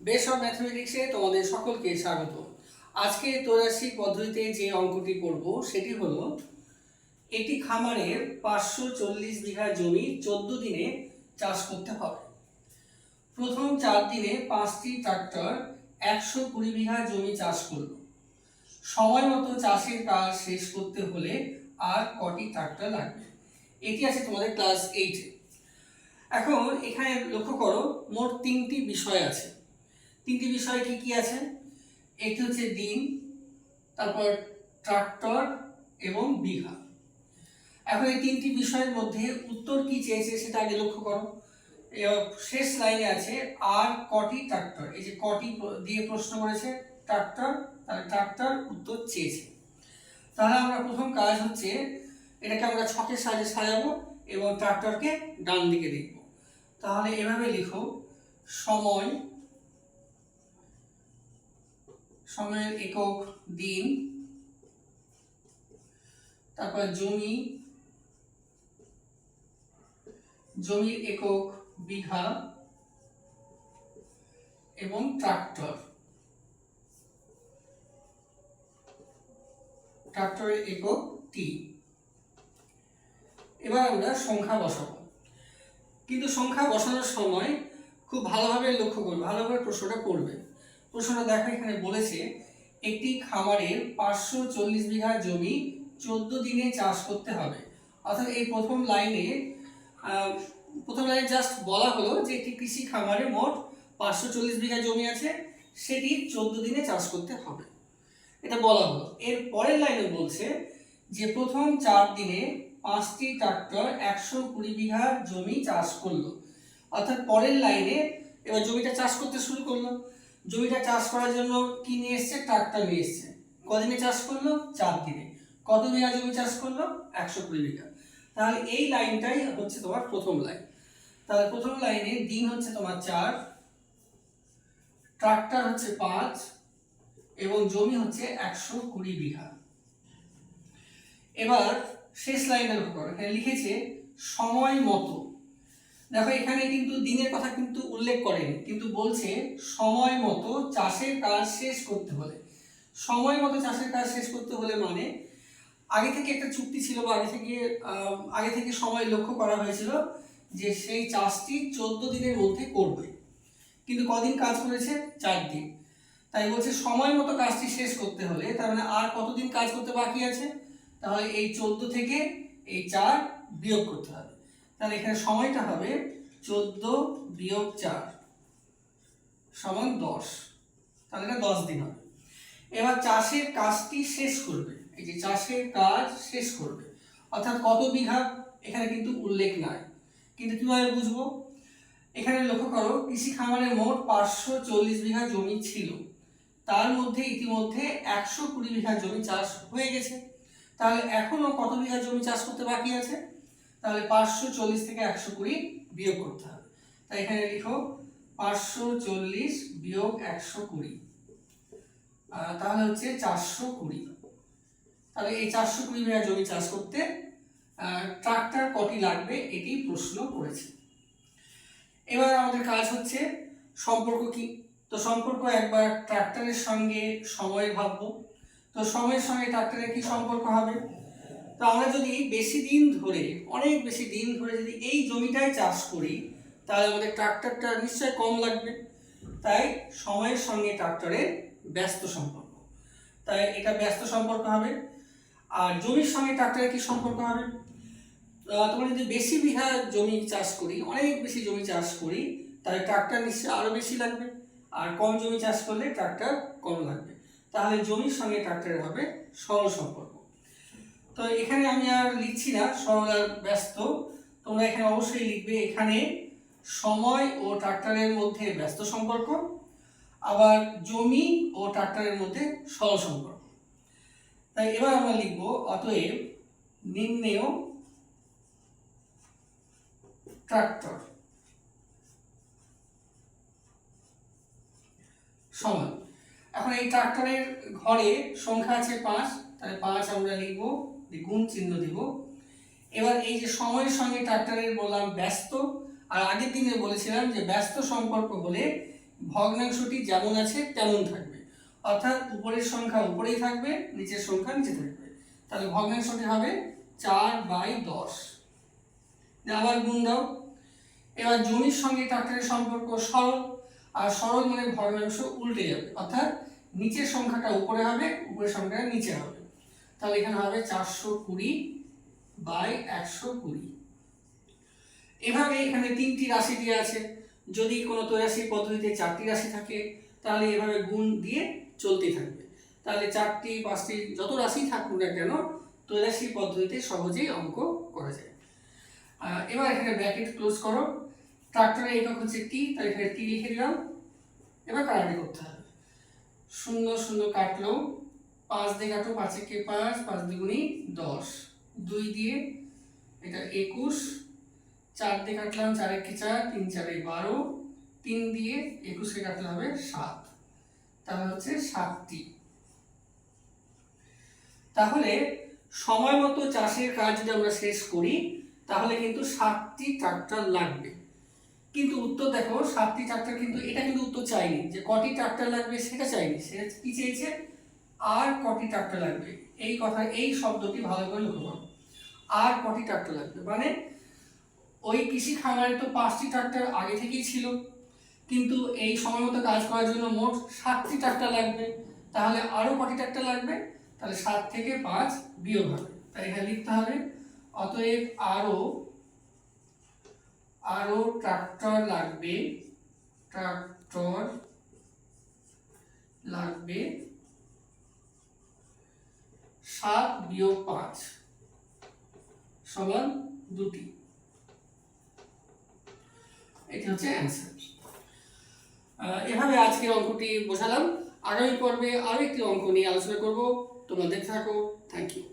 Base ম্যাথমেটিক্সে তোমাদের সকলকে স্বাগত। আজকে তোরাশি পদ্ধতিতে যে অঙ্কটি করব, সেটি হলো একটি খামারের পাঁচশো চল্লিশ বিঘা জমি চোদ্দ দিনে চাষ করতে হবে। প্রথম চার দিনে পাঁচটি ট্রাক্টর একশো কুড়ি বিঘা জমি চাষ করল সময় মতো চাষের কাজ শেষ করতে হলে আর কটি ট্রাক্টর লাগবে। এটি আছে তোমাদের ক্লাস এইটে। এখন এখানে লক্ষ্য করো, মোট তিনটি বিষয় আছে। তিনটি বিষয় কি কি আছে? একটি হচ্ছে দিন তারপর ট্রাক্টর এবং বিঘা। এখন এই তিনটি বিষয়ের মধ্যে উত্তর কি চেয়েছে সেটা আগে লক্ষ্য করো। শেষ লাইনে আছে, আর কটি ট্রাক্টর? এই যে কটি দিয়ে প্রশ্ন করেছে, ট্রাক্টর, তাহলে ট্রাক্টর উত্তর চেয়েছে। তাহলে আমরা প্রথম কাজ হচ্ছে, এটাকে আমরা ছকের সাহায্যে সাজাবো এবং ট্রাক্টরকে ডান দিকে দেখব। তাহলে এভাবে লিখো, সময় সময়ের একক দিন। তারপর জমি। জমির একক বিঘা এবং ট্রাক্টর। ট্রাক্টরের একক টি। এবার আমরা সংখ্যা বসাবো। কিন্তু সংখ্যা বসানোর সময় খুব ভালোভাবে লক্ষ্য করবে, ভালোভাবে প্রশ্নটা পড়বে প্রশ্নটা দেখো, এখানে বলেছে, একটি খামারের পাঁচশো চল্লিশ বিঘা জমি চোদ্দ দিনে চাষ করতে হবে। অর্থাৎ এই প্রথম লাইনে প্রথম লাইনে জাস্ট বলা হলো যে একটি কৃষি খামারে মোট পাঁচশো চল্লিশ বিঘা জমি আছে, সেটি চোদ্দ দিনে চাষ করতে হবে। এটা বলা হলো। এর পরের লাইনে বলছে যে প্রথম চার দিনে পাঁচটি ট্রাক্টর একশো কুড়ি বিঘা জমি চাষ করল। অর্থাৎ পরের লাইনে এবার জমিটা চাষ করতে শুরু করল। জমিটা চাষ করার জন্য কি নিয়ে এসছে? ট্রাক্টর নিয়ে এসছে। কদিনে চাষ করল? চার দিনে। কত বিঘা জমি চাষ করল? একশো কুড়ি বিঘা। তাহলে এই লাইনটাই হচ্ছে তোমার প্রথম লাইন। তাহলে প্রথম লাইনে দিন হচ্ছে তোমার চার, ট্রাক্টর হচ্ছে পাঁচ, এবং জমি হচ্ছে একশো কুড়ি বিঘা। এবার শেষ লাইনের করো। এখানে লিখেছে, সময় মতো। দেখো, এখানে কিন্তু দিনের কথা কিন্তু উল্লেখ করেনি, কিন্তু বলছে সময় মতো চাষের কাজ শেষ করতে হলে। সময় মতো চাষের কাজ শেষ করতে হলে মানে আগে থেকে একটা চুক্তি ছিল বা আগে থেকে আগে থেকে সময় লক্ষ্য করা হয়েছিল যে সেই চাষটি চোদ্দ দিনের মধ্যে করবে। কিন্তু কদিন কাজ করেছে? চার দিন। তাই বলছে সময় মতো কাজটি শেষ করতে হলে, তার মানে আর কতদিন কাজ করতে বাকি আছে? তাহলে এই চোদ্দ থেকে এই চার বিয়োগ করতে হবে। তাহলে এখানে সময়টা হবে চোদ্দ বিয়োগ চার সমান দশ। তাহলে এটা দশ দিন হবে। এবার চাষের কাজটি শেষ করবে। এই যে চাষের কাজ শেষ করবে। অর্থাৎ কত বিঘা এখানে কিন্তু উল্লেখ নাই। কিন্তু কীভাবে বুঝব? এখানে লক্ষ্য করো, কৃষি খামারে মোট পাঁচশো চল্লিশ বিঘা জমি ছিল। তার মধ্যে ইতিমধ্যে একশো কুড়ি বিঘা জমি চাষ হয়ে গেছে। তাহলে এখনও কত বিঘা জমি চাষ করতে বাকি আছে? তাহলে পাঁচশো চল্লিশ থেকে একশো কুড়ি বিয়োগ করতে হবে। তাই এখানে লিখো, পাঁচশো চল্লিশ বিয়োগ একশো কুড়ি। তাহলে হচ্ছে চারশো কুড়ি। তাহলে এই চারশো কুড়ি বিঘা জমি চাষ করতে ট্রাক্টর কটি লাগবে এটি প্রশ্ন করেছে। এবার আমাদের কাজ হচ্ছে সম্পর্ক কি? তো সম্পর্ক একবার ট্রাক্টরের সঙ্গে সময় ভাববো। তো সময়ের সঙ্গে ট্রাক্টরের কি সম্পর্ক হবে? তো আমরা যদি বেশি দিন ধরে, অনেক বেশি দিন ধরে যদি এই জমিটাই চাষ করি, তাহলে আমাদের ট্রাক্টরটা নিশ্চয়ই কম লাগবে। তাই সময়ের সঙ্গে ট্রাক্টরের ব্যস্ত সম্পর্ক। তাই এটা ব্যস্ত সম্পর্ক হবে। আর জমির সঙ্গে ট্রাক্টরের কি সম্পর্ক হবে? তোমরা যদি বেশি বিঘা জমি চাষ করি, অনেক বেশি জমি চাষ করি, তাহলে ট্রাক্টর নিশ্চয়ই আরও বেশি লাগবে। আর কম জমি চাষ করলে ট্রাক্টর কম লাগবে। তাহলে জমির সঙ্গে ট্রাক্টরের হবে সরল সম্পর্ক। তো এখানে আমি আর লিখছি না সরল আর ব্যস্ত। তোমরা এখানে অবশ্যই লিখবে এখানে সময় ও ট্রাক্টরের মধ্যে ব্যস্ত সম্পর্ক, আবার জমি ও ট্রাক্টরের মধ্যে সরল সম্পর্ক। তাই এবার আমরা লিখব, অতএব নিম্নেয় ট্রাক্টর সমান। এখন এই ট্রাক্টরের ঘরে সংখ্যা আছে পাঁচ, তাহলে পাঁচ আমরা লিখব গুণ চিহ্ন দিব। এবার এই যে সময়ের সঙ্গে ট্রাক্টরের বললাম ব্যস্ত, আর আগের দিনে বলেছিলাম যে ব্যস্ত সম্পর্ক হলে ভগ্নাংশটি যেমন আছে তেমন থাকবে। অর্থাৎ উপরের সংখ্যা উপরেই থাকবে, নিচের সংখ্যা নিচে থাকবে। তাহলে ভগ্নাংশটি হবে চার বাই দশ। আবার গুণ দাও। এবার জমির সঙ্গে ট্রাক্টরের সম্পর্ক সরল, আর সরল মানে ভগ্নাংশ উল্টে যাবে। অর্থাৎ নিচের সংখ্যাটা উপরে হবে, উপরের সংখ্যাটা নিচে হবে। তাহলে এখানে হবে চারশো কুড়ি বাই একশো কুড়ি। এভাবে এখানে তিনটি রাশি দিয়ে আছে। যদি কোনো ত্রয়াশী পদ্ধতিতে চারটি রাশি থাকে, তাহলে এভাবে গুণ দিয়ে চলতে থাকবে। তাহলে চারটি, পাঁচটি যত রাশি থাকুক না কেন ত্রয়াশী পদ্ধতিতে সহজেই অঙ্ক করা যায়। এবার এখানে ব্র্যাকেট ক্লোজ করো। ট্রাক্টরের একক হচ্ছে টি তাই এখানে টি লিখে দিলাম। এবার কাটাকাটি করতে হবে। শূন্য শূন্য কাটলো পাঁচ দিয়ে কাটো, পাঁচ একে পাঁচ পাঁচ দ্বিগুণি দশ। দুই দিয়ে এটা একুশ, চার দিয়ে কাটলাম চার একে চার, তিন চারে বারো, তিন দিয়ে একুশে কাটলে হবে সাত। তাহলে হচ্ছে সাতটি। তাহলে সময় মতো চাষের কাজ যদি আমরা শেষ করি, তাহলে কিন্তু সাতটি ট্রাক্টর লাগবে। কিন্তু উত্তর দেখো, সাতটি ট্রাক্টর কিন্তু, এটা কিন্তু উত্তর চাইনি যে কটি ট্রাক্টর লাগবে সেটা চাইনি, সেটা কি চেয়েছে আর কটি ট্রাক্টর লাগবে? এই কথা, এই শব্দটি ভালো করে লক্ষ্য করো। আর কটি ট্রাক্টর লাগবে? মানে ওই কৃষি খামারে তো পাঁচটি ট্রাক্টর আগে থেকেই ছিল, কিন্তু এই সময় মতো কাজ করার জন্য মোট সাতটি ট্রাক্টর লাগবে। তাহলে আরও কটি ট্রাক্টর লাগবে? তাহলে সাত থেকে পাঁচ বিয়োগ হবে। তাই এখানে লিখতে হবে, অতএব আরও আরও ট্রাক্টর লাগবে ট্রাক্টর লাগবে সাত বিয়োগ পাঁচ সমান দুটি। এটি হচ্ছে অ্যান্সার এভাবে আজকের অঙ্কটি বোঝালাম। আগামী পর্বে আরও একটি অঙ্ক নিয়ে আলোচনা করব। তোমরা দেখতে থাকো। Thank you